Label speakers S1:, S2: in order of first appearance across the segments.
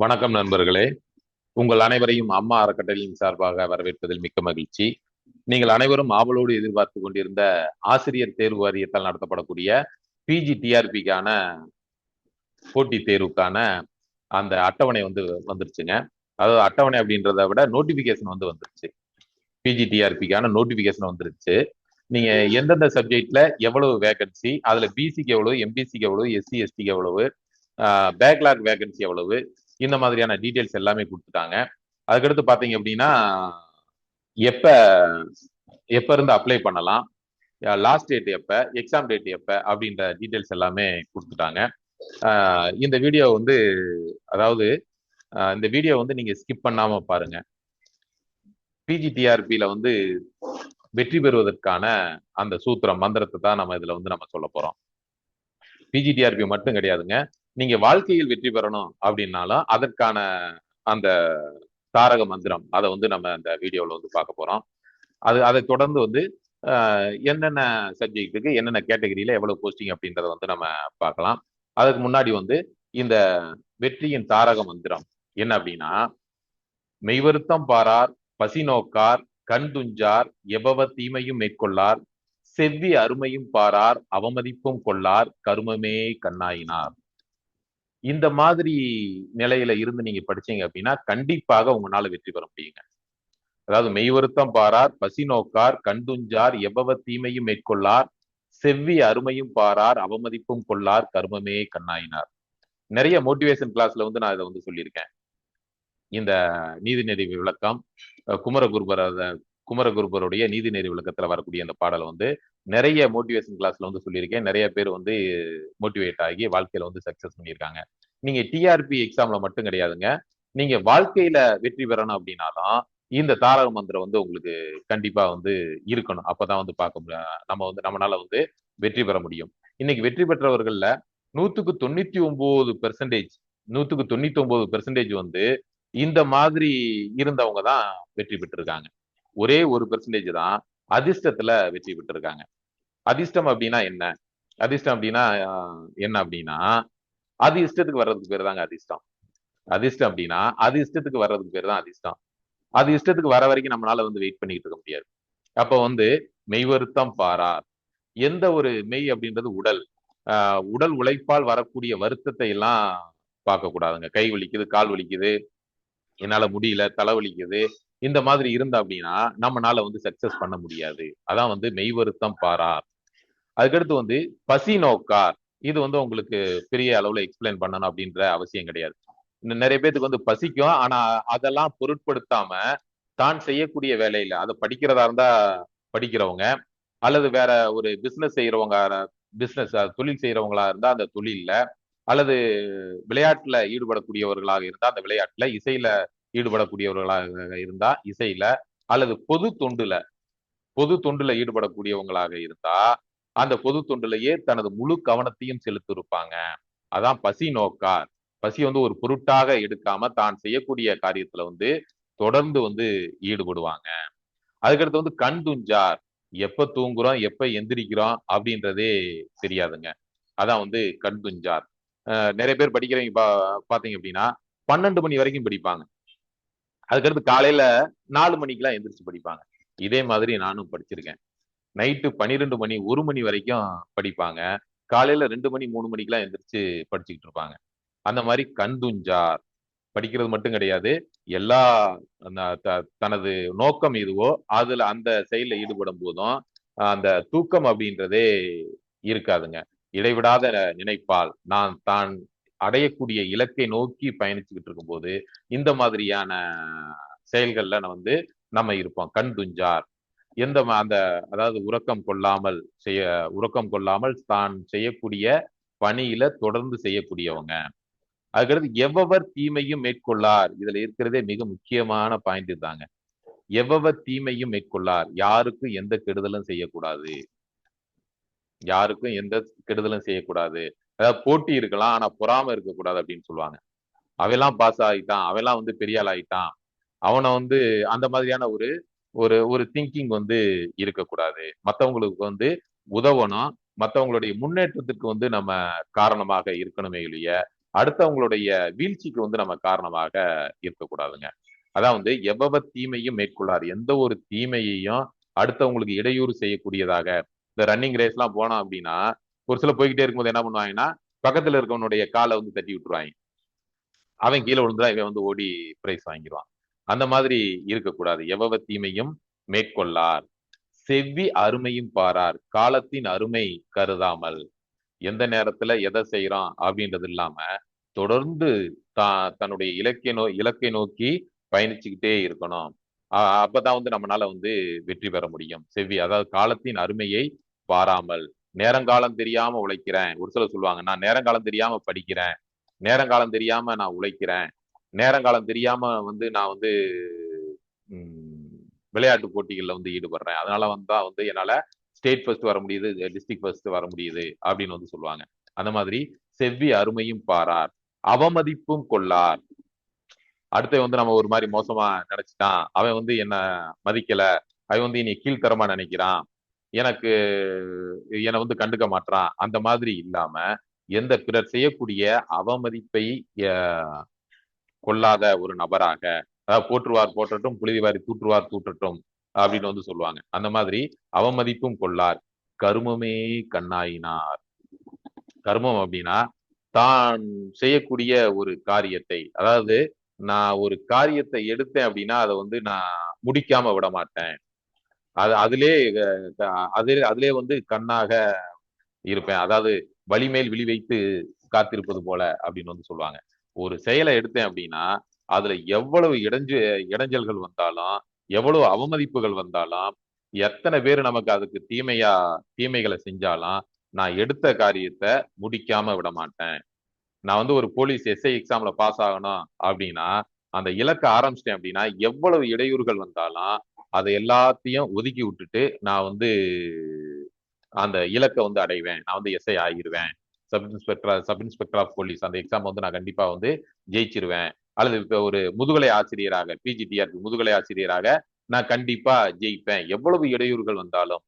S1: வணக்கம் நண்பர்களே. உங்கள் அனைவரையும் அம்மா அறக்கட்டளையின் சார்பாக வரவேற்பதில் மிக்க மகிழ்ச்சி. நீங்கள் அனைவரும் ஆவலோடு எதிர்பார்த்து கொண்டிருந்த ஆசிரியர் தேர்வு வாரியத்தால் நடத்தப்படக்கூடிய பிஜி டிஆர்பிக்கான போட்டி தேர்வுக்கான அந்த அட்டவணை வந்து வந்துருச்சுங்க. அதாவது அட்டவணை அப்படின்றத விட நோட்டிபிகேஷன் வந்து வந்துருச்சு. பிஜி டிஆர்பிக்கான நோட்டிபிகேஷன் வந்துருச்சு. நீங்க எந்தெந்த சப்ஜெக்ட்ல எவ்வளவு வேகன்சி அதுல பிசிக்கு எவ்வளவு எம்பிசிக்கு எவ்வளவு எஸ்சி எஸ்டிக்கு எவ்வளவு பேக்லாக் வேகன்சி எவ்வளவு இந்த மாதிரியான டீட்டெயில்ஸ் எல்லாமே கொடுத்துட்டாங்க. அதுக்கடுத்து பார்த்தீங்க அப்படின்னா எப்ப எப்ப இருந்து அப்ளை பண்ணலாம்? லாஸ்ட் டேட் எப்ப எக்ஸாம் டேட் எப்ப அப்படின்ற டீட்டெயில்ஸ் எல்லாமே கொடுத்துட்டாங்க. இந்த வீடியோ வந்து அதாவது இந்த வீடியோ வந்து நீங்க ஸ்கிப் பண்ணாம பாருங்க. பிஜிடிஆர்பியில வந்து வெற்றி பெறுவதற்கான அந்த சூத்திரம் மந்திரத்தை தான் நம்ம இதுல வந்து நம்ம சொல்ல போறோம். பிஜிடிஆர்பி மட்டும் கிடையாதுங்க. நீங்க வாழ்க்கையில் வெற்றி பெறணும் அப்படின்னாலும் அதற்கான அந்த தாரக மந்திரம் அதை வந்து நம்ம அந்த வீடியோவில் வந்து பார்க்க போறோம். அது அதை தொடர்ந்து வந்து என்னென்ன சப்ஜெக்ட்டுக்கு என்னென்ன கேட்டகரியில எவ்வளவு போஸ்டிங் அப்படின்றத வந்து நம்ம பார்க்கலாம். அதுக்கு முன்னாடி வந்து இந்த வெற்றியின் தாரக மந்திரம் என்ன அப்படின்னா மெய்வருத்தம் பாரார் பசி நோக்கார் கண் துஞ்சார் எபவ தீமையும் மேற்கொள்ளார் செவ்வி அருமையும் பாரார் அவமதிப்பும் கொள்ளார் கருமமே கண்ணாயினார். இந்த மாதிரி நிலையில இருந்து நீங்க படிச்சீங்க அப்படின்னா கண்டிப்பாக உங்களால வெற்றி பெற முடியுங்க. அதாவது மெய்வருத்தம் பாரார் பசி நோக்கார் கண்டுஞ்சார் எவ்வளவு தீமையும் மேற்கொள்ளார் செவ்வி அருமையும் பாரார் அவமதிப்பும் கொள்ளார் கர்மமே கண்ணாயினார். நிறைய மோட்டிவேஷன் கிளாஸ்ல வந்து நான் இதை வந்து சொல்லியிருக்கேன். இந்த நீதிநெறி விளக்கம் குமரகுருபர குமரகுருபருடைய நீதிநெறி விளக்கத்துல வரக்கூடிய அந்த பாடலை வந்து நிறைய மோட்டிவேஷன் கிளாஸ்ல வந்து சொல்லியிருக்கேன். நிறைய பேர் வந்து மோட்டிவேட் ஆகி வாழ்க்கையில வந்து சக்சஸ் பண்ணியிருக்காங்க. நீங்க டிஆர்பி எக்ஸாம்ல மட்டும் கிடையாதுங்க. நீங்க வாழ்க்கையில வெற்றி பெறணும் அப்படின்னாலும் இந்த தாரக மந்திரம் வந்து உங்களுக்கு கண்டிப்பா வந்து இருக்கணும். அப்பதான் வந்து பார்க்க முடியும். நம்ம வந்து நம்மளால வந்து வெற்றி பெற முடியும். இன்னைக்கு வெற்றி பெற்றவர்கள்ல நூத்துக்கு தொண்ணூத்தி ஒன்பது பெர்சன்டேஜ் நூத்துக்கு தொண்ணூத்தி ஒன்பது பெர்சன்டேஜ் வந்து இந்த மாதிரி இருந்தவங்க தான் வெற்றி பெற்றிருக்காங்க. ஒரே ஒரு பெர்சன்டேஜ் தான் அதிர்ஷ்டத்துல வெற்றி பெற்றிருக்காங்க. அதிர்ஷ்டம் அப்படின்னா என்ன? அதிர்ஷ்டம் அப்படின்னா என்ன அப்படின்னா அது இஷ்டத்துக்கு வர்றதுக்கு பேர் தாங்க அதிர்ஷ்டம். அதிர்ஷ்டம் அப்படின்னா அது இஷ்டத்துக்கு வர்றதுக்கு பேர் தான் அதிர்ஷ்டம். அது இஷ்டத்துக்கு வர வரைக்கும் நம்மளால வந்து வெயிட் பண்ணிக்கிட்டு இருக்க முடியாது. அப்போ வந்து மெய் வருத்தம் பாரார். எந்த ஒரு மெய் அப்படின்றது உடல். ஆஹ் உடல் உழைப்பால் வரக்கூடிய வருத்தத்தை எல்லாம் பார்க்க கூடாதுங்க கை வலிக்குது கால் வலிக்குது என்னால முடியல தலை வலிக்குது இந்த மாதிரி இருந்தா அப்படின்னா நம்மனால வந்து சக்சஸ் பண்ண முடியாது. அதான் வந்து மெய் வருத்தம் பாரார். அதுக்கடுத்து வந்து பசி நோக்கார். இது வந்து உங்களுக்கு பெரிய அளவுல எக்ஸ்பிளைன் பண்ணணும் அப்படின்ற அவசியம் கிடையாது. நிறைய பேத்துக்கு வந்து பசிக்கும். ஆனா அதெல்லாம் பொருட்படுத்தாம தான் செய்யக்கூடிய வேலையில அதை படிக்கிறதா இருந்தா படிக்கிறவங்க அல்லது வேற ஒரு பிசினஸ் செய்யறவங்க பிசினஸ் தொழில் செய்யறவங்களா இருந்தா அந்த தொழில்ல அல்லது விளையாட்டுல ஈடுபடக்கூடியவர்களாக இருந்தா அந்த விளையாட்டுல இசையில ஈடுபடக்கூடியவர்களாக இருந்தா இசையில அல்லது பொது தொண்டுல பொது தொண்டுல ஈடுபடக்கூடியவங்களாக இருந்தா அந்த பொது தொண்டுலையே தனது முழு கவனத்தையும் செலுத்திருப்பாங்க அதான் பசி நோக்கார் பசி வந்து ஒரு பொருட்டாக எடுக்காம தான் செய்யக்கூடிய காரியத்துல வந்து தொடர்ந்து வந்து ஈடுபடுவாங்க. அதுக்கடுத்து வந்து கண் துஞ்சார் எப்ப தூங்குறோம் எப்ப எந்திரிக்கிறோம் அப்படின்றதே தெரியாதுங்க. அதான் வந்து கண் துஞ்சார். நிறைய பேர் படிக்கிறவங்க பா பார்த்தீங்க அப்படின்னா பன்னெண்டு மணி வரைக்கும் படிப்பாங்க. அதுக்கடுத்து காலையில நாலு மணிக்கெல்லாம் எந்திரிச்சு படிப்பாங்க. இதே மாதிரி நானும் படிச்சிருக்கேன். நைட்டு பன்னிரெண்டு மணி ஒரு மணி வரைக்கும் படிப்பாங்க. காலையில ரெண்டு மணி மூணு மணிக்கெல்லாம் எந்திரிச்சு படிச்சுக்கிட்டு இருப்பாங்க. அந்த மாதிரி கந்துஞ்சார் படிக்கிறது மட்டும் கிடையாது. எல்லா தனது நோக்கம் எதுவோ அதுல அந்த செயல ஈடுபடும் போதும் அந்த தூக்கம் அப்படின்றதே இருக்காதுங்க. இடைவிடாத நினைப்பால் நான் தான் அடையக்கூடிய இலக்கை நோக்கி பயணிச்சுக்கிட்டு இருக்கும்போது இந்த மாதிரியான செயல்கள்ல வந்து நம்ம இருப்போம். கண் துஞ்சார். எந்த அந்த அதாவது உறக்கம் கொள்ளாமல் செய்ய உறக்கம் கொள்ளாமல் தான் செய்யக்கூடிய பணியில தொடர்ந்து செய்யக்கூடியவங்க. அதுக்கடுத்து எவ்வவர் தீமையும் மேற்கொள்ளார். இதுல இருக்கிறதே மிக முக்கியமான பாயிண்ட் தாங்க எவ்வவர் தீமையும் மேற்கொள்ளார். யாருக்கும் எந்த கெடுதலும் செய்யக்கூடாது. யாருக்கும் எந்த கெடுதலும் செய்யக்கூடாது. அதாவது போட்டி இருக்கலாம் ஆனா பொறாம இருக்கக்கூடாது அப்படின்னு சொல்லுவாங்க. அவெல்லாம் பாஸ் ஆகிட்டான் அவெல்லாம் வந்து பெரிய ஆள் ஆகிட்டான் அவனை வந்து அந்த மாதிரியான ஒரு ஒரு ஒரு திங்கிங் வந்து இருக்கக்கூடாது. மற்றவங்களுக்கு வந்து உதவணும். மற்றவங்களுடைய முன்னேற்றத்துக்கு வந்து நம்ம காரணமாக இருக்கணுமே இல்லைய அடுத்தவங்களுடைய வீழ்ச்சிக்கு வந்து நம்ம காரணமாக இருக்கக்கூடாதுங்க. அதான் வந்து எவ்வளவு தீமையும் மேற்கொள்ளார் எந்த ஒரு தீமையையும் அடுத்தவங்களுக்கு இடையூறு செய்யக்கூடியதாக. இந்த ரன்னிங் ரேஸ் எல்லாம் போனோம் அப்படின்னா ஒரு சில போய்கிட்டே இருக்கும்போது என்ன பண்ணுவாங்கன்னா பக்கத்துல இருக்கவனுடைய காலை வந்து தட்டி விட்டுருவாங்க. அவன் கீழே விழுந்தா இவன் வந்து ஓடி பிரைஸ் வாங்கிடுவான். அந்த மாதிரி இருக்கக்கூடாது. எவ்வளவு தீமையும் மேற்கொள்ளார். செவ்வி அருமையும் பாரார். காலத்தின் அருமை கருதாமல். எந்த நேரத்துல எதை செய்யறான் அப்படின்றது இல்லாம தொடர்ந்து தான் தன்னுடைய இலக்கை நோ இலக்கை நோக்கி பயணிச்சுக்கிட்டே இருக்கணும். அப்பதான் வந்து நம்மளால வந்து வெற்றி பெற முடியும். செவ்வி அதாவது காலத்தின் அருமையை பாராமல். நேரங்காலம் தெரியாம உழைக்கிறேன். ஒரு சிலர் சொல்லுவாங்க நான் நேரங்காலம் தெரியாம படிக்கிறேன். நேரங்காலம் தெரியாம நான் உழைக்கிறேன். நேரங்காலம் தெரியாம வந்து நான் வந்து உம், விளையாட்டு போட்டிகளில் வந்து ஈடுபடுறேன். அதனால வந்தா வந்து என்னால ஸ்டேட் ஃபர்ஸ்ட் வர முடியுது டிஸ்ட்ரிக்ட் ஃபர்ஸ்ட் வர முடியுது அப்படின்னு வந்து சொல்லுவாங்க. அந்த மாதிரி செவ்வி அருமையும் பாரார் அவமதிப்பும் கொள்ளார். அடுத்து வந்து நம்ம ஒரு மாதிரி மோசமா நினைச்சிட்டான் அவன் வந்து என்ன மதிக்கல. அவன் வந்து இனி கீழ்த்தரமா நினைக்கிறான். எனக்கு என்னை வந்து கண்டுக்க மாட்றான். அந்த மாதிரி இல்லாம எந்த பிறர் செய்யக்கூடிய அவமதிப்பை கொள்ளாத ஒரு நபராக அதாவது போற்றுவார் போற்றட்டும் புழுதிவாரி தூற்றுவார் தூற்றட்டும் அப்படின்னு வந்து சொல்லுவாங்க. அந்த மாதிரி அவமதிப்பும் கொள்ளார். கருமமே கண்ணாயினார். கர்மம் அப்படின்னா தான் செய்யக்கூடிய ஒரு காரியத்தை அதாவது நான் ஒரு காரியத்தை எடுத்தேன் அப்படின்னா அதை வந்து நான் முடிக்காம விட மாட்டேன் அது அதிலே அதிலே அதிலே வந்து கண்ணாக இருப்பேன். அதாவது வலிமேல் விழி வைத்து காத்திருப்பது போல அப்படின்னு வந்து சொல்லுவாங்க. ஒரு செயலை எடுத்தேன் அப்படின்னா அதுல எவ்வளவு இடைஞ்சு இடைஞ்சல்கள் வந்தாலும் எவ்வளவு அவமதிப்புகள் வந்தாலும் எத்தனை பேர் நமக்கு அதுக்கு தீமையா தீமைகளை செஞ்சாலும் நான் எடுத்த காரியத்தை முடிக்காம விட மாட்டேன். நான் வந்து ஒரு போலீஸ் எஸ்ஐ எக்ஸாம்ல பாஸ் ஆகணும் அப்படின்னா அந்த இலக்க ஆரம்பிச்சிட்டேன் அப்படின்னா எவ்வளவு இடையூறுகள் வந்தாலும் அதை எல்லாத்தையும் ஒதுக்கி விட்டுட்டு நான் வந்து அந்த இலக்கை வந்து அடைவேன். நான் வந்து SI ஆகிருவேன். Sub inspector sub inspector of police அந்த எக்ஸாம் வந்து நான் கண்டிப்பா வந்து ஜெயிச்சிருவேன். அல்லது இப்போ ஒரு முதுகலை ஆசிரியராக பிஜிடிஆர்பி முதுகலை ஆசிரியராக நான் கண்டிப்பா ஜெயிப்பேன். எவ்வளவு இடையூறுகள் வந்தாலும்.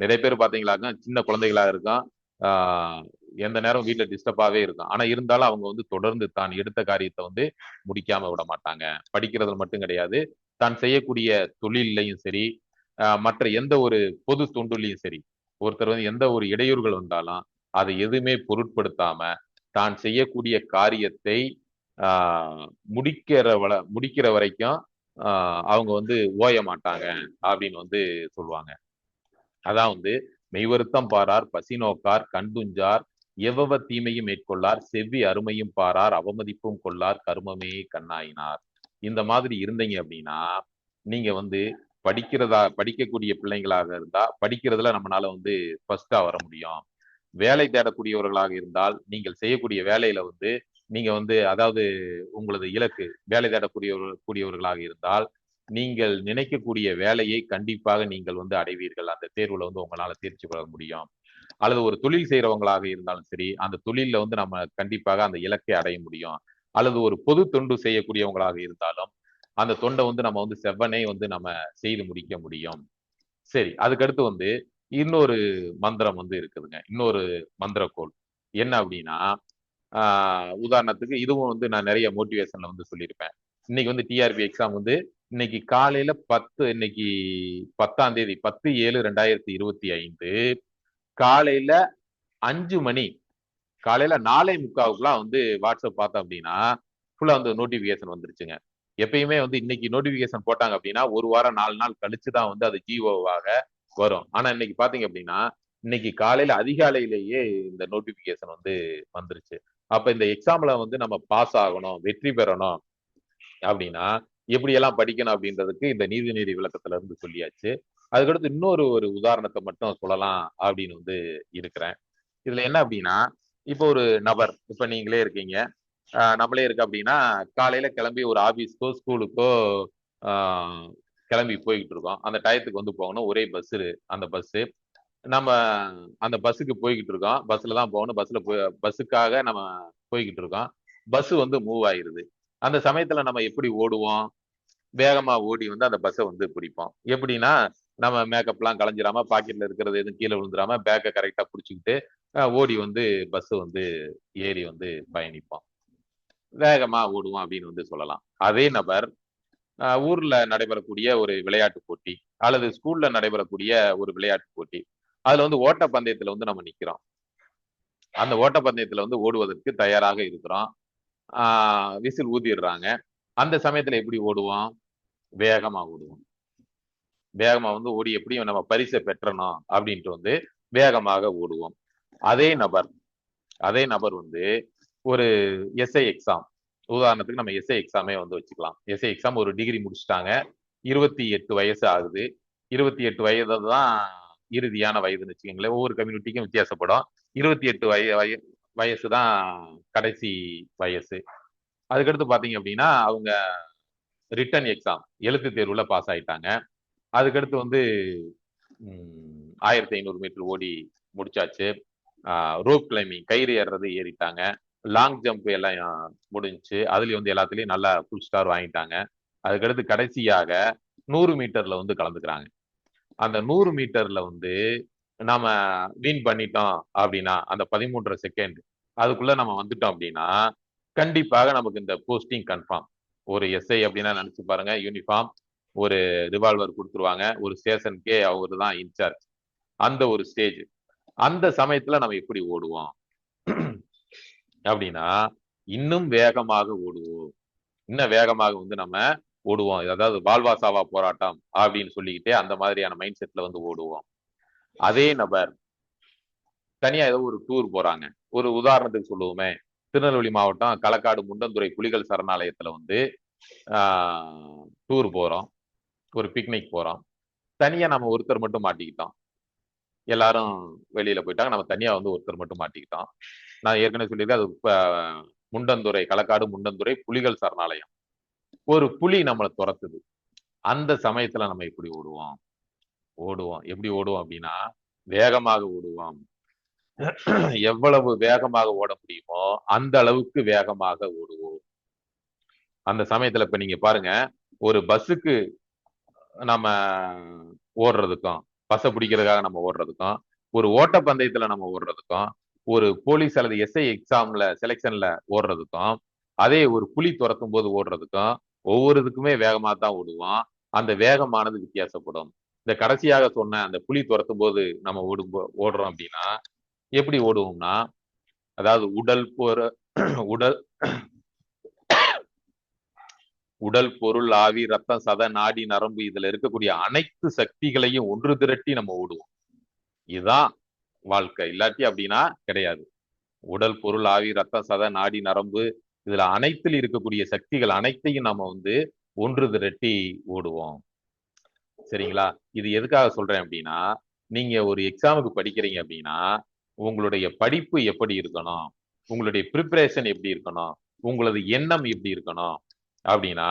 S1: நிறைய பேர் பார்த்தீங்களாக்க சின்ன குழந்தைகளாக இருக்கும் ஆஹ் எந்த நேரம் வீட்டில் டிஸ்டர்பாகவே இருக்கும் ஆனா இருந்தாலும் அவங்க வந்து தொடர்ந்து தான் எடுத்த காரியத்தை வந்து முடிக்காம விட மாட்டாங்க. படிக்கிறதுல மட்டும் கிடையாது. தான் செய்யக்கூடிய தொழிலையும் சரி மற்ற எந்த ஒரு பொது தொண்டுலையும் சரி ஒருத்தர் வந்து எந்த ஒரு இடையூறுகள் வந்தாலும் அதை எதுவுமே பொருட்படுத்தாம தான் செய்யக்கூடிய காரியத்தை முடிக்கிற வள முடிக்கிற வரைக்கும் அவங்க வந்து ஓய மாட்டாங்க அப்படின்னு வந்து சொல்லுவாங்க. அதான் வந்து மெய்வருத்தம் பாரார் பசி நோக்கார் கண்டுஞ்சார் எவ்வவ தீமையும் மேற்கொள்ளார் செவ்வி அருமையும் பாரார் அவமதிப்பும் கொள்ளார் கருமமே கண்ணாயினார். இந்த மாதிரி இருந்தீங்க அப்படின்னா நீங்க வந்து படிக்கிறதா படிக்கக்கூடிய பிள்ளைங்களாக இருந்தா படிக்கிறதுல நம்மளால வந்து ஃபர்ஸ்டா வர முடியும். வேலை தேடக்கூடியவர்களாக இருந்தால் நீங்கள் செய்யக்கூடிய வேலையில வந்து நீங்க வந்து அதாவது உங்களது இலக்கு வேலை தேடக்கூடியவர் கூடியவர்களாக இருந்தால் நீங்கள் நினைக்கக்கூடிய வேலையை கண்டிப்பாக நீங்கள் வந்து அடைவீர்கள். அந்த தேர்வுல வந்து உங்களால தேர்ச்சி பெற முடியும். அல்லது ஒரு தொழில் செய்யறவங்களாக இருந்தாலும் சரி அந்த தொழில்ல வந்து நம்ம கண்டிப்பாக அந்த இலக்கை அடைய முடியும். அல்லது ஒரு பொது தொண்டு செய்யக்கூடியவங்களாக இருந்தாலும் அந்த தொண்டை வந்து நம்ம வந்து செவ்வனே வந்து நம்ம செய்து முடிக்க முடியும். சரி அதுக்கடுத்து வந்து இன்னொரு மந்திரம் வந்து இருக்குதுங்க. இன்னொரு மந்திரக்கோள். என்ன அப்படின்னா உதாரணத்துக்கு இதுவும் வந்து நான் நிறைய மோட்டிவேஷன்ல வந்து சொல்லியிருப்பேன். இன்னைக்கு வந்து டிஆர்பி எக்ஸாம் வந்து இன்னைக்கு காலையில பத்து இன்னைக்கு பத்தாம் தேதி பத்து ஏழு ரெண்டாயிரத்தி இருபத்தி ஐந்து காலையில அஞ்சு மணி காலையில நாலே முக்காவுக்குலாம் வந்து வாட்ஸ்அப் பார்த்தோம் அப்படின்னா ஃபுல்லா வந்து நோட்டிபிகேஷன் வந்துருச்சுங்க. எப்பயுமே வந்து இன்னைக்கு நோட்டிபிகேஷன் போட்டாங்க அப்படின்னா ஒரு வாரம் நாலு நாள் கழிச்சு தான் வந்து அது ஜிஓவாக வரும். ஆனா இன்னைக்கு பாத்தீங்க அப்படின்னா இன்னைக்கு காலையில அதிகாலையிலேயே இந்த நோட்டிபிகேஷன் வந்து வந்துருச்சு. அப்ப இந்த எக்ஸாம்ல வந்து நம்ம பாஸ் ஆகணும் வெற்றி பெறணும் அப்படின்னா எப்படியெல்லாம் படிக்கணும் அப்படின்றதுக்கு இந்த நீதிநெறி விளக்கத்துல இருந்து சொல்லியாச்சு. அதுக்கடுத்து இன்னொரு ஒரு உதாரணத்தை மட்டும் சொல்லலாம் அப்படின்னு வந்து இருக்கிறேன். இதுல என்ன அப்படின்னா இப்போ ஒரு நபர் இப்ப நீங்களே இருக்கீங்க. நம்மளே இருக்கு அப்படின்னா காலையில கிளம்பி ஒரு ஆபீஸ்க்கோ ஸ்கூலுக்கோ கிளம்பி போய்கிட்டு இருக்கோம். அந்த டயத்துக்கு வந்து போகணும். ஒரே பஸ் அந்த பஸ்ஸு நம்ம அந்த பஸ்ஸுக்கு போய்கிட்டு இருக்கோம். பஸ்ல தான் போகணும். பஸ்ல போய் பஸ்ஸுக்காக நம்ம போய்கிட்டு இருக்கோம். பஸ் வந்து மூவ் ஆயிருது. அந்த சமயத்துல நம்ம எப்படி ஓடுவோம்? வேகமா ஓடி வந்து அந்த பஸ்ஸை வந்து பிடிப்போம். எப்படின்னா நம்ம மேக்கப்லாம் களைஞ்சிராம பாக்கெட்ல இருக்கிறது எதுவும் கீழே விழுந்துடாம பேக்கை கரெக்டா பிடிச்சிக்கிட்டு ஓடி வந்து பஸ் வந்து ஏறி வந்து பயணிப்போம் வேகமா ஓடுவோம் அப்படின்னு வந்து சொல்லலாம். அதே நபர் ஊர்ல நடைபெறக்கூடிய ஒரு விளையாட்டு போட்டி அல்லது ஸ்கூல்ல நடைபெறக்கூடிய ஒரு விளையாட்டு போட்டி. அதுல வந்து ஓட்டப்பந்தயத்துல வந்து நம்ம நிக்கிறோம். அந்த ஓட்டப்பந்தயத்துல வந்து ஓடுவதற்கு தயாராக இருக்கிறோம். ஆஹ் விசில் ஊதிடுறாங்க அந்த சமயத்துல எப்படி ஓடுவோம் வேகமா ஓடுவோம் வேகமா வந்து ஓடி எப்படியும் நம்ம பரிசை பெற்றணும் அப்படின்ட்டு வந்து வேகமாக ஓடுவோம். அதே நபர் அதே நபர் வந்து ஒரு எஸ்ஐ எக்ஸாம் உதாரணத்துக்கு நம்ம எஸ்ஐ எக்ஸாமே வந்து வச்சுக்கலாம். எஸ்ஐ எக்ஸாம் ஒரு டிகிரி முடிச்சுட்டாங்க. இருபத்தி எட்டு வயசு ஆகுது. இருபத்தி எட்டு வயது தான் இறுதியான வயதுன்னு வச்சுக்கோங்களேன். ஒவ்வொரு கம்யூனிட்டிக்கும் வித்தியாசப்படும். இருபத்தி எட்டு வய வய வயசு தான் கடைசி வயசு. அதுக்கடுத்து பார்த்தீங்க அப்படின்னா அவங்க ரிட்டன் எக்ஸாம் எழுத்து தேர்வில் பாஸ் ஆகிட்டாங்க அதுக்கடுத்து வந்து ஆயிரத்தி ஐநூறு மீட்டர் ஓடி முடிச்சாச்சு. ரோப் கிளைம்பிங் கயிறு ஏறுறது ஏறிட்டாங்க. லாங் ஜம்ப் எல்லாம் முடிஞ்சு அதுலேயும் வந்து எல்லாத்துலேயும் நல்லா ஃபுல் ஸ்டார் வாங்கிட்டாங்க. அதுக்கடுத்து கடைசியாக நூறு மீட்டர்ல வந்து கலந்துக்கிறாங்க. அந்த நூறு மீட்டர்ல வந்து நாம வின் பண்ணிட்டோம் அப்படின்னா அந்த பதிமூன்றரை செகண்ட் அதுக்குள்ள நம்ம வந்துட்டோம் அப்படின்னா கண்டிப்பாக நமக்கு இந்த போஸ்டிங் கன்ஃபார்ம் ஒரு எஸ்ஐ அப்படின்னா நினைச்சு பாருங்க யூனிஃபார்ம் ஒரு ரிவால்வர் கொடுத்துருவாங்க. ஒரு ஸ்டேஷனுக்கே அவர் தான் இன்சார்ஜ் அந்த ஒரு ஸ்டேஜ் அந்த சமயத்துல நம்ம எப்படி ஓடுவோம்? அப்படின்னா இன்னும் வேகமாக ஓடுவோம். இன்னும் வேகமாக வந்து நம்ம ஓடுவோம். அதாவது வாழ்வாசாவா போராட்டம் அப்படின்னு சொல்லிக்கிட்டே அந்த மாதிரியான மைண்ட் செட்ல வந்து ஓடுவோம். அதே நபர் தனியா ஏதோ ஒரு டூர் போறாங்க. ஒரு உதாரணத்துக்கு சொல்லுவோமே. திருநெல்வேலி மாவட்டம் களக்காடு முண்டந்துறை புலிகள் சரணாலயத்துல வந்து டூர் போறோம். ஒரு பிக்னிக் போறோம். தனியா நம்ம ஒருத்தர் மட்டும் மாட்டிக்கிட்டோம். எல்லாரும் வெளியில போயிட்டாங்க. நம்ம தனியா வந்து ஒருத்தர் மட்டும் மாட்டிக்கிட்டோம். நான் ஏற்கனவே சொல்லியிருக்கேன் அது முண்டந்துறை களக்காடு முண்டந்துறை புலிகள் சரணாலயம். ஒரு புலி நம்மளை துரத்துது. அந்த சமயத்துல நம்ம எப்படி ஓடுவோம்? ஓடுவோம். எப்படி ஓடுவோம் அப்படின்னா வேகமாக ஓடுவோம். எவ்வளவு வேகமாக ஓட முடியுமோ அந்த அளவுக்கு வேகமாக ஓடுவோம். அந்த சமயத்துல இப்ப நீங்க பாருங்க ஒரு பஸ்ஸுக்கு நம்ம ஓடுறதுக்கும் பஸ்ஸை பிடிக்கிறதுக்காக நம்ம ஓடுறதுக்கும் ஒரு ஓட்டப்பந்தயத்துல நம்ம ஓடுறதுக்கும் ஒரு போலீஸ் அல்லது எஸ்ஐ எக்ஸாம்ல செலெக்ஷன்ல ஓடுறதுக்கும் அதே ஒரு புலி துரத்தும் போது ஓடுறதுக்கும் ஒவ்வொரு இதுக்குமே தான் ஓடுவோம். அந்த வேகமானது வித்தியாசப்படும். இந்த கடைசியாக சொன்ன அந்த புலி துரத்தும் போது நம்ம ஓடும் ஓடுறோம் அப்படின்னா எப்படி ஓடுவோம்னா அதாவது உடல் போற உடல் உடல் பொருள் ஆவி ரத்தம் சத நாடி நரம்பு இதுல இருக்கக்கூடிய அனைத்து சக்திகளையும் ஒன்று திரட்டி நம்ம ஓடுவோம். இதுதான் வாழ்க்கை. இல்லாட்டி அப்படின்னா கிடையாது. உடல் பொருள் ஆவி ரத்தம் சத நாடி நரம்பு இதுல அனைத்தில் இருக்கக்கூடிய சக்திகள் அனைத்தையும் நம்ம வந்து ஒன்று திரட்டி ஓடுவோம். சரிங்களா? இது எதுக்காக சொல்றேன் அப்படின்னா நீங்க ஒரு எக்ஸாமுக்கு படிக்கிறீங்க அப்படின்னா உங்களுடைய படிப்பு எப்படி இருக்கணும்? உங்களுடைய ப்ரிப்பரேஷன் எப்படி இருக்கணும்? உங்களது எண்ணம் எப்படி இருக்கணும்? அப்படின்னா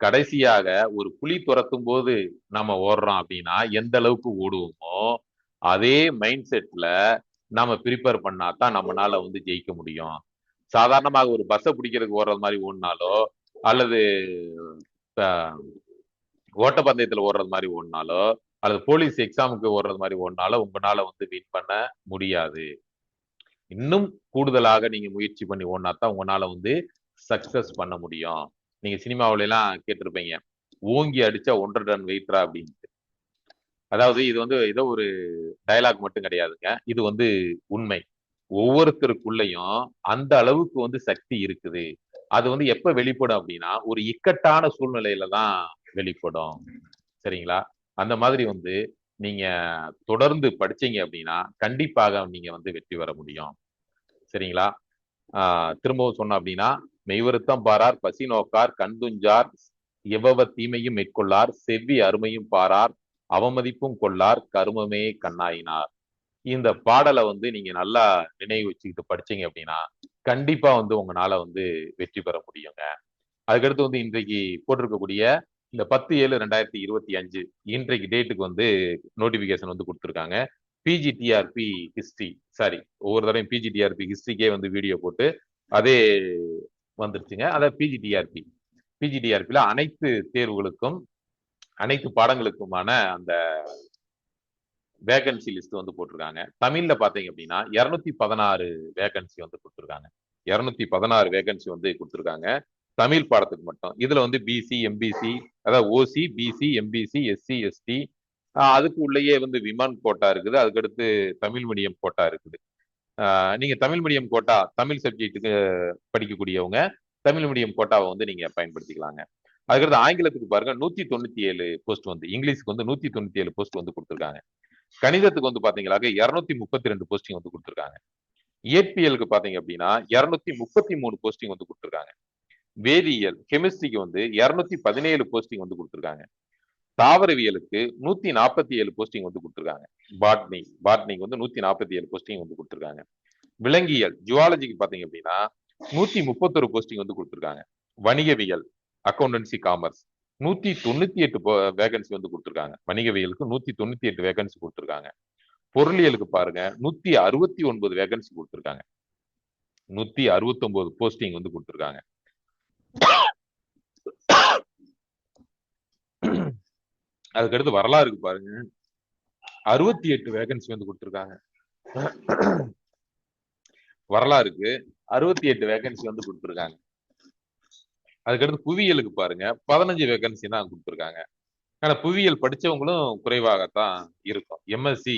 S1: கடைசியாக ஒரு புலி துரத்தும் போது நம்ம ஓடுறோம் அப்படின்னா எந்த அளவுக்கு ஓடுவோமோ அதே மைண்ட் செட்ல நம்ம ப்ரிப்பேர் பண்ணா தான் நம்மளால வந்து ஜெயிக்க முடியும். சாதாரணமாக ஒரு பஸ்ஸை பிடிக்கிறதுக்கு ஓடுறது மாதிரி ஓடினாலோ அல்லது ஓட்டப்பந்தயத்தில் ஓடுறது மாதிரி ஓடினாலோ அல்லது போலீஸ் எக்ஸாமுக்கு ஓடுறது மாதிரி ஓடினாலோ உங்களால வந்து வின் பண்ண முடியாது. இன்னும் கூடுதலாக நீங்க முயற்சி பண்ணி ஓடினா தான் உங்களால வந்து சக்சஸ் பண்ண முடியும். நீங்க சினிமாவில எல்லாம் கேட்டிருப்பீங்க. ஓங்கி அடிச்சா ஒன்றரை டன் வெயிட்ரா அப்படின்ட்டு. அதாவது இது வந்து ஏதோ ஒரு டைலாக் மட்டும் கிடையாதுங்க. இது வந்து உண்மை. ஒவ்வொருத்தருக்குள்ளயும் அந்த அளவுக்கு வந்து சக்தி இருக்குது. அது வந்து எப்ப வெளிப்படும் அப்படின்னா ஒரு இக்கட்டான சூழ்நிலையில தான் வெளிப்படும். சரிங்களா? அந்த மாதிரி வந்து நீங்க தொடர்ந்து படிச்சீங்க அப்படின்னா கண்டிப்பாக நீங்க வந்து வெற்றி பெற முடியும். சரிங்களா? ஆஹ் திரும்பவும் சொன்னோம் அப்படின்னா மெய்வருத்தம் பாரார் பசி நோக்கார் கண்துஞ்சார் எவ்வவ தீமையும் மேற்கொள்ளார் செவ்வி அருமையும் பாரார் அவமதிப்பும் கொள்ளார் கருமமே கண்ணாயினார். இந்த பாடலை வந்து நீங்க நல்லா நினைவு வச்சுக்கிட்டு படிச்சீங்க அப்படின்னா கண்டிப்பா வந்து உங்களால வந்து வெற்றி பெற முடியுங்க. அதுக்கடுத்து வந்து இன்றைக்கு போட்டிருக்கக்கூடிய இந்த பத்து ஏழு ரெண்டாயிரத்தி இருபத்தி அஞ்சு இன்றைக்கு டேட்டுக்கு வந்து நோட்டிபிகேஷன் வந்து கொடுத்துருக்காங்க. பிஜிடிஆர்பி ஹிஸ்டரி சாரி ஒவ்வொரு தடவையும் பிஜிடிஆர்பி ஹிஸ்டரிக்கே வந்து வீடியோ போட்டு அதே வந்துருச்சுங்க. அதாவது பிஜிடிஆர்பி பிஜிடிஆர்பியில் அனைத்து தேர்வுகளுக்கும் அனைத்து பாடங்களுக்குமான அந்த வேகன்சி லிஸ்ட் வந்து போட்டிருக்காங்க. தமிழ்ல பாத்தீங்க அப்படின்னா இருநூத்தி பதினாறு வேகன்சி வந்து கொடுத்துருக்காங்க. இருநூத்தி பதினாறு வேகன்சி வந்து கொடுத்துருக்காங்க. தமிழ் பாடத்துக்கு மட்டும். இதுல வந்து பிசி எம்பிசி அதாவது OC BC MBC SC ST அதுக்கு உள்ளேயே வந்து விமான் கோட்டா இருக்குது. அதுக்கடுத்து தமிழ் மீடியம் கோட்டா இருக்குது. நீங்க தமிழ் மீடியம் கோட்டா தமிழ் சப்ஜெக்ட்டுக்கு படிக்கக்கூடியவங்க தமிழ் மீடியம் கோட்டாவை வந்து நீங்க பயன்படுத்திக்கலாங்க. அதுக்கடுத்து ஆங்கிலத்துக்கு பாருங்க நூத்தி தொண்ணூத்தி ஏழு போஸ்ட் வந்து இங்கிலீஷ்க்கு வந்து நூத்தி தொண்ணூத்தி ஏழு போஸ்ட் வந்து கொடுத்துருக்காங்க. கணிதத்துக்கு வந்து பாத்தீங்களாக்க இருநூத்தி முப்பத்தி ரெண்டு போஸ்டிங் வந்து கொடுத்துருக்காங்க இயற்பியலுக்கு பாத்தீங்க அப்படின்னா இருநூத்தி முப்பத்தி மூணு போஸ்டிங் வந்து கொடுத்துருக்காங்க. வேதியியல் கெமிஸ்ட்ரிக்கு வந்து இருநூத்தி பதினேழு போஸ்டிங் வந்து கொடுத்துருக்காங்க. தாவரவியலுக்கு நூத்தி நாற்பத்தி ஏழு போஸ்டிங் வந்து கொடுத்துருக்காங்க. பாட்னி பாட்னிக்கு வந்து நூத்தி நாற்பத்தி ஏழு போஸ்டிங் வந்து கொடுத்துருக்காங்க. விலங்கியல் ஜுவாலஜிக்கு பாத்தீங்க அப்படின்னா நூத்தி முப்பத்தொரு போஸ்டிங் வந்து கொடுத்துருக்காங்க. வணிகவியல் அக்கௌண்டன்சி காமர்ஸ் நூத்தி தொண்ணூத்தி எட்டு வேகன்சி வந்து கொடுத்துருக்காங்க. வணிகவியலுக்கு நூத்தி தொண்ணூத்தி எட்டு வேகன்சி கொடுத்துருக்காங்க. பொருளியலுக்கு பாருங்க நூத்தி அறுபத்தி ஒன்பது வேகன்சி கொடுத்துருக்காங்க. நூத்தி அறுபத்தி ஒன்பது போஸ்டிங் வந்து கொடுத்துருக்காங்க. அதுக்கடுத்து வரலாறுக்கு பாருங்க. அறுபத்தி எட்டு வேகன்சி வந்து கொடுத்துருக்காங்க. வரலாறுக்கு அறுபத்தி எட்டு வேகன்சி வந்து கொடுத்துருக்காங்க. அதுக்கடுத்து புவியியலுக்கு பாருங்க. பதினஞ்சு வேகன்சி தான் கொடுத்துருக்காங்க. ஆனா புவியியல் படிச்சவங்களும் குறைவாகத்தான் இருக்கும். எம்எஸ்சி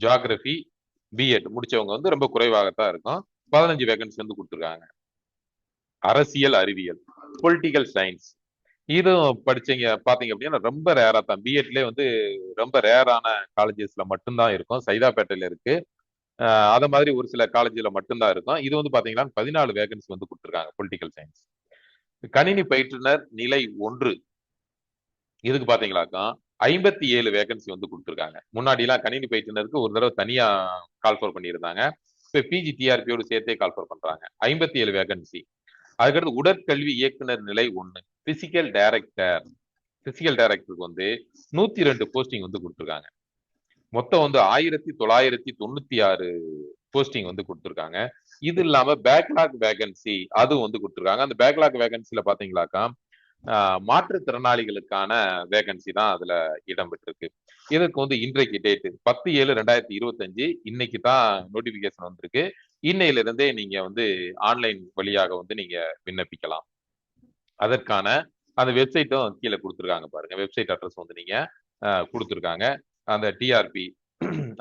S1: ஜியாகிரபி பிஎட் முடிச்சவங்க வந்து ரொம்ப குறைவாகத்தான் இருக்கும். பதினஞ்சு வேகன்சி வந்து கொடுத்துருக்காங்க. அரசியல் அறிவியல் பொலிட்டிக்கல் சயின்ஸ் இதுவும் படிச்சீங்க பாத்தீங்க அப்படின்னா ரொம்ப ரேரா தான். பிஎட்லேயே வந்து ரொம்ப ரேரான காலேஜஸ்ல மட்டும்தான் இருக்கும். சைதாப்பேட்டையில இருக்கு. அதை மாதிரி ஒரு சில காலேஜில் மட்டும்தான் இருக்கும். இது வந்து பாத்தீங்கன்னா பதினாலு வேகன்சி வந்து கொடுத்துருக்காங்க பொலிட்டிக்கல் சயின்ஸ் கணினி பயிற்றுனர் நிலை ஒன்று. இதுக்கு பாத்தீங்களாக்கா ஐம்பத்தி ஏழு வேகன்சி வந்து கொடுத்துருக்காங்க. முன்னாடி எல்லாம் கணினி பயிற்றுனருக்கு ஒரு தடவை தனியா கால்ஃபர் பண்ணியிருந்தாங்க. இப்ப பிஜி டிஆர்பியோடு சேர்த்தே கால்ஃபர் பண்றாங்க. ஐம்பத்தி ஏழு வேகன்சி அதுக்கடுத்து உடற்கல்வி இயக்குனர் நிலை ஒண்ணு. பிசிக்கல் டைரக்டர் பிசிக்கல் டைரக்டருக்கு வந்து நூத்தி ரெண்டு போஸ்டிங் வந்து கொடுத்துருக்காங்க. மொத்தம் வந்து ஆயிரத்தி தொள்ளாயிரத்தி தொண்ணூத்தி ஆறு போஸ்டிங் வந்து கொடுத்துருக்காங்க. இது இல்லாம பேக்லாக் வேகன்சி அதுவும் வந்து கொடுத்துருக்காங்க. அந்த பேக்லாக் வேகன்சில பாத்தீங்களாக்கா மாற்றுத்திறனாளிகளுக்கான வேகன்சி தான் அதுல இடம் பெற்றிருக்கு. வந்து இன்றைக்கு டேட்டு பத்து ஏழு ரெண்டாயிரத்தி இருபத்தஞ்சு. இன்னைக்கு தான் நோட்டிபிகேஷன் வந்திருக்கு. இன்னையில இருந்தே நீங்க வந்து ஆன்லைன் வழியாக வந்து நீங்க விண்ணப்பிக்கலாம். அதற்கான அந்த வெப்சைட்டும் கீழே கொடுத்துருக்காங்க பாருங்க. வெப்சைட் அட்ரஸ் வந்து நீங்க கொடுத்துருக்காங்க. அந்த டிஆர்பி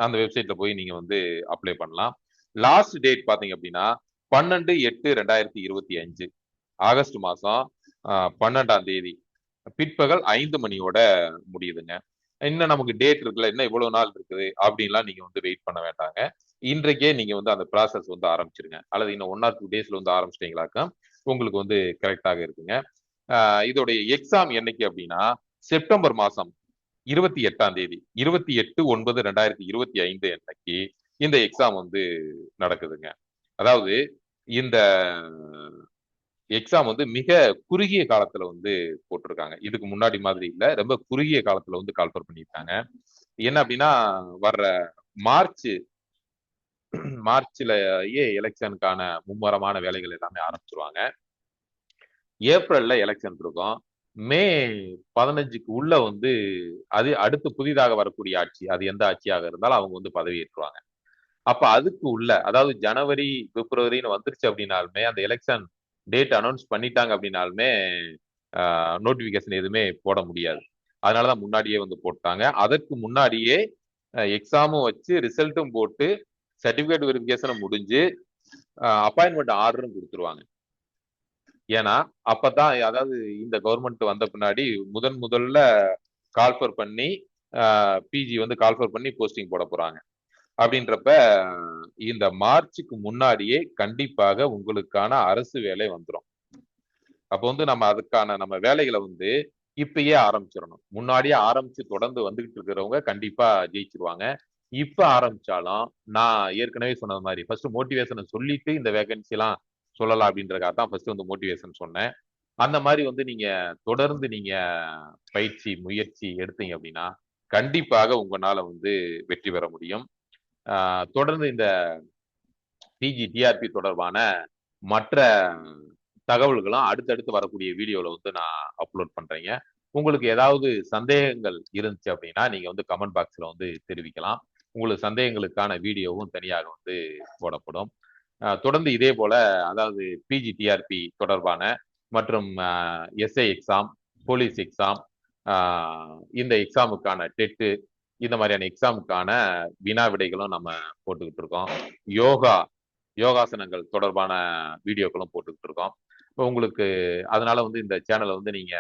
S1: அந்த வெப்சைட்ல போய் நீங்க வந்து அப்ளை பண்ணலாம். லாஸ்ட் டேட் பாத்தீங்க அப்படின்னா பன்னெண்டு எட்டு ரெண்டாயிரத்தி இருபத்தி அஞ்சு. ஆகஸ்ட் மாசம் பன்னெண்டாம் தேதி. பிற்பகல் ஐந்து மணியோட முடியுதுங்க. இன்னும் நமக்கு டேட் இருக்குல்ல இன்னும் இவ்வளவு நாள் இருக்குது அப்படின்லாம் நீங்க வந்து வெயிட் பண்ண வேண்டாங்க. இன்றைக்கே நீங்க வந்து அந்த ப்ராசஸ் வந்து ஆரம்பிச்சிருங்க. அல்லது இன்னும் ஒன் ஆர் டூ டேஸ்ல வந்து ஆரம்பிச்சிட்டீங்களாக்கா உங்களுக்கு வந்து கரெக்டாக இருக்குங்க. இதோடைய எக்ஸாம் என்னைக்கு அப்படின்னா செப்டம்பர் மாசம் இருபத்தி எட்டாம் தேதி இருபத்தி எட்டு ஒன்பது ரெண்டாயிரத்தி இருபத்தி ஐந்து அன்னைக்கு இந்த எக்ஸாம் வந்து நடக்குதுங்க. அதாவது இந்த எக்ஸாம் வந்து மிக குறுகிய காலத்துல வந்து போட்டிருக்காங்க. இதுக்கு முன்னாடி மாதிரி இல்ல ரொம்ப குறுகிய காலத்துல வந்து கால்பர் பண்ணியிருக்காங்க. என்ன அப்படின்னா வர்ற மார்ச் மார்ச்லயே எலெக்ஷனுக்கான மும்முரமான வேலைகள் எல்லாமே ஆரம்பிச்சிருவாங்க. ஏப்ரல்ல எலெக்ஷன் இருக்கும். மே பதினஞ்சுக்கு உள்ள வந்து அது அடுத்து புதிதாக வரக்கூடிய ஆட்சி அது எந்த ஆட்சியாக இருந்தாலும் அவங்க வந்து பதவி ஏற்றுவாங்க அப்ப அதுக்கு உள்ள அதாவது ஜனவரி பிப்ரவரின்னு வந்துருச்சு அப்படின்னாலுமே அந்த எலெக்ஷன் டேட் அனௌன்ஸ் பண்ணிட்டாங்க அப்படின்னாலுமே நோட்டிபிகேஷன் எதுவுமே போட முடியாது. அதனாலதான் முன்னாடியே வந்து போட்டாங்க. அதற்கு முன்னாடியே எக்ஸாமும் வச்சு ரிசல்ட்டும் போட்டு சர்டிபிகேட் வெரிஃபிகேஷனும் முடிஞ்சு அப்பாயின்மெண்ட் ஆர்டரும் கொடுத்துருவாங்க. ஏன்னா அப்பதான் அதாவது இந்த கவர்மெண்ட் வந்த பின்னாடி முதன் முதல்ல கால்ஃபர் பண்ணி பிஜி வந்து கால்ஃபர் பண்ணி போஸ்டிங் போட போறாங்க. அப்படின்றப்ப இந்த மார்ச்சுக்கு முன்னாடியே கண்டிப்பாக உங்களுக்கான அரசு வேலை வந்துடும் அப்போ வந்து நம்ம அதுக்கான நம்ம வேலைகளை வந்து இப்பயே ஆரம்பிச்சிடணும். முன்னாடியே ஆரம்பிச்சு தொடர்ந்து வந்துகிட்டு இருக்கிறவங்க கண்டிப்பா ஜெயிச்சிருவாங்க. இப்ப ஆரம்பிச்சாலும் நான் ஏற்கனவே சொன்னது மாதிரி ஃபர்ஸ்ட் மோட்டிவேஷனை சொல்லிட்டு இந்த வேகன்சி எல்லாம் சொல்லலாம் அப்படின்றக்காக தான் ஃபர்ஸ்ட் வந்து மோட்டிவேஷன் சொன்னேன். அந்த மாதிரி வந்து நீங்க தொடர்ந்து நீங்க பயிற்சி முயற்சி எடுத்தீங்க அப்படின்னா கண்டிப்பாக உங்களால வந்து வெற்றி பெற முடியும். தொடர்ந்து இந்த பிஜி டிஆர்பி தொடர்பான மற்ற தகவல்களும் அடுத்தடுத்து வரக்கூடிய வீடியோவில் வந்து நான் அப்லோட் பண்ணுறேங்க உங்களுக்கு ஏதாவது சந்தேகங்கள் இருந்துச்சு அப்படின்னா நீங்கள் வந்து கமெண்ட் பாக்ஸில் வந்து தெரிவிக்கலாம். உங்களுக்கு சந்தேகங்களுக்கான வீடியோவும் தனியாக வந்து போடப்படும். தொடர்ந்து இதே போல அதாவது பிஜிடிஆர்பி தொடர்பான மற்றும் எஸ்ஐ எக்ஸாம் போலீஸ் எக்ஸாம் இந்த எக்ஸாமுக்கான டெட்டு இந்த மாதிரியான எக்ஸாமுக்கான வினா விடைகளும் நம்ம போட்டுக்கிட்டு இருக்கோம். யோகா யோகாசனங்கள் தொடர்பான வீடியோக்களும் போட்டுக்கிட்டு இருக்கோம். இப்போ உங்களுக்கு அதனால வந்து இந்த சேனலை வந்து நீங்க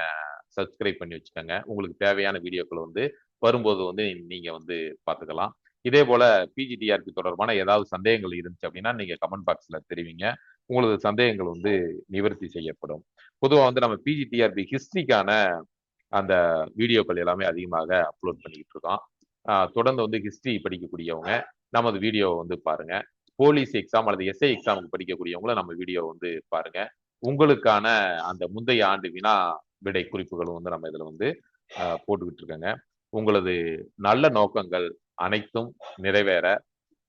S1: சப்ஸ்கிரைப் பண்ணி வச்சுக்கோங்க. உங்களுக்கு தேவையான வீடியோக்கள் வந்து வரும்போது வந்து நீங்க வந்து பார்த்துக்கலாம். இதே போல பிஜிடிஆர்பி தொடர்பான ஏதாவது சந்தேகங்கள் இருந்துச்சு அப்படின்னா நீங்க கமெண்ட் பாக்ஸ்ல தெரிவிங்க. உங்களது சந்தேகங்கள் வந்து நிவர்த்தி செய்யப்படும். பொதுவாக வந்து நம்ம பிஜிடிஆர்பி ஹிஸ்டரிக்கான அந்த வீடியோக்கள் எல்லாமே அதிகமாக அப்லோட் பண்ணிக்கிட்டு இருக்கோம். தொடர்ந்து வந்து ஹிஸ்டரி படிக்கக்கூடியவங்க நமது வீடியோவை வந்து பாருங்க. போலீஸ் எக்ஸாம் அல்லது எஸ்ஐ எக்ஸாமுக்கு படிக்கக்கூடியவங்களும் நம்ம வீடியோ வந்து பாருங்க. உங்களுக்கான அந்த முந்தைய ஆண்டு வினா விடை குறிப்புகளும் வந்து நம்ம இதில் வந்து போட்டுக்கிட்டு இருக்கோங்க. உங்களது நல்ல நோக்கங்கள் அனைத்தும் நிறைவேற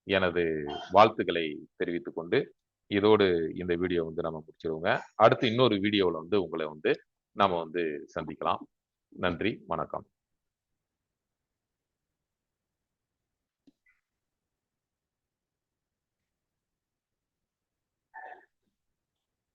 S1: எனது வாழ்த்துக்களை தெரிவித்துக் கொண்டு இதோடு இந்த வீடியோ வந்து நம்ம முடிச்சிருவோங்க. அடுத்து இன்னொரு வீடியோவில் வந்து உங்களை வந்து நம்ம வந்து சந்திக்கலாம். நன்றி வணக்கம்.